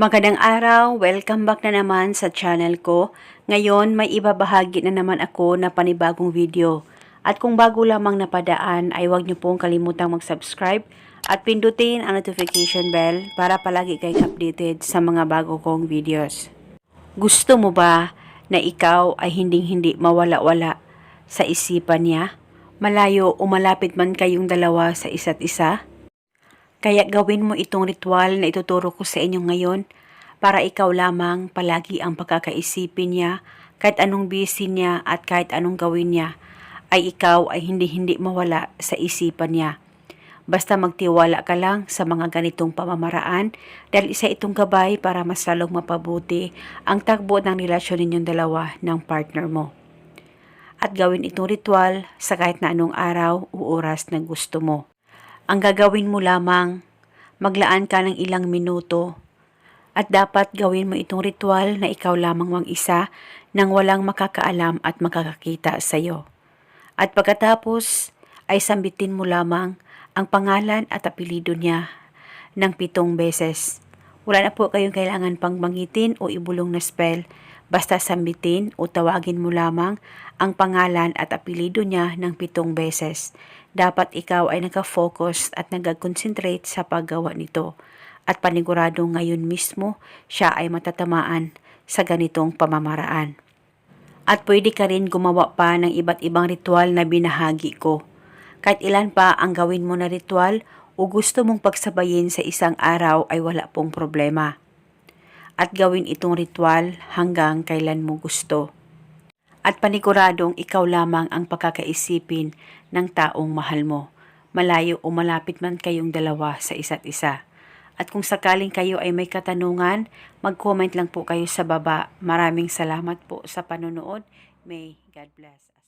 Magandang araw, welcome back na naman sa channel ko. Ngayon may ibabahagi na naman ako na panibagong video. At kung bago lamang napadaan ay huwag niyo pong kalimutang mag-subscribe at pindutin ang notification bell para palagi kayo updated sa mga bago kong videos. Gusto mo ba na ikaw ay hinding-hindi mawala-wala sa isipan niya? Malayo o malapit man kayong dalawa sa isa't isa? Kaya gawin mo itong ritual na ituturo ko sa inyo ngayon para ikaw lamang palagi ang pagkakaisipin niya kahit anong busy niya at kahit anong gawin niya ay ikaw ay hindi-hindi mawala sa isipan niya. Basta magtiwala ka lang sa mga ganitong pamamaraan dahil isa itong gabay para mas lalong mapabuti ang takbo ng relasyon ninyong dalawa ng partner mo. At gawin itong ritual sa kahit na anong araw o oras na gusto mo. Ang gagawin mo lamang, maglaan ka ng ilang minuto at dapat gawin mo itong ritual na ikaw lamang mang isa nang walang makakaalam at makakakita sa iyo. At pagkatapos ay sambitin mo lamang ang pangalan at apelido niya ng pitong beses. Wala na po kayong kailangan pang bangitin o ibulong na spell. Basta sambitin o tawagin mo lamang ang pangalan at apelido niya ng pitong beses. Dapat ikaw ay naka-focus at nag-concentrate sa paggawa nito. At panigurado ngayon mismo siya ay matatamaan sa ganitong pamamaraan. At pwede ka rin gumawa pa ng iba't ibang ritual na binahagi ko. Kahit ilan pa ang gawin mo na ritual o gusto mong pagsabayin sa isang araw ay wala pong problema. At gawin itong ritual hanggang kailan mo gusto. At paniguradong ikaw lamang ang pagkakaisipin ng taong mahal mo. Malayo o malapit man kayong dalawa sa isa't isa. At kung sakaling kayo ay may katanungan, mag-comment lang po kayo sa baba. Maraming salamat po sa panonood. May God bless.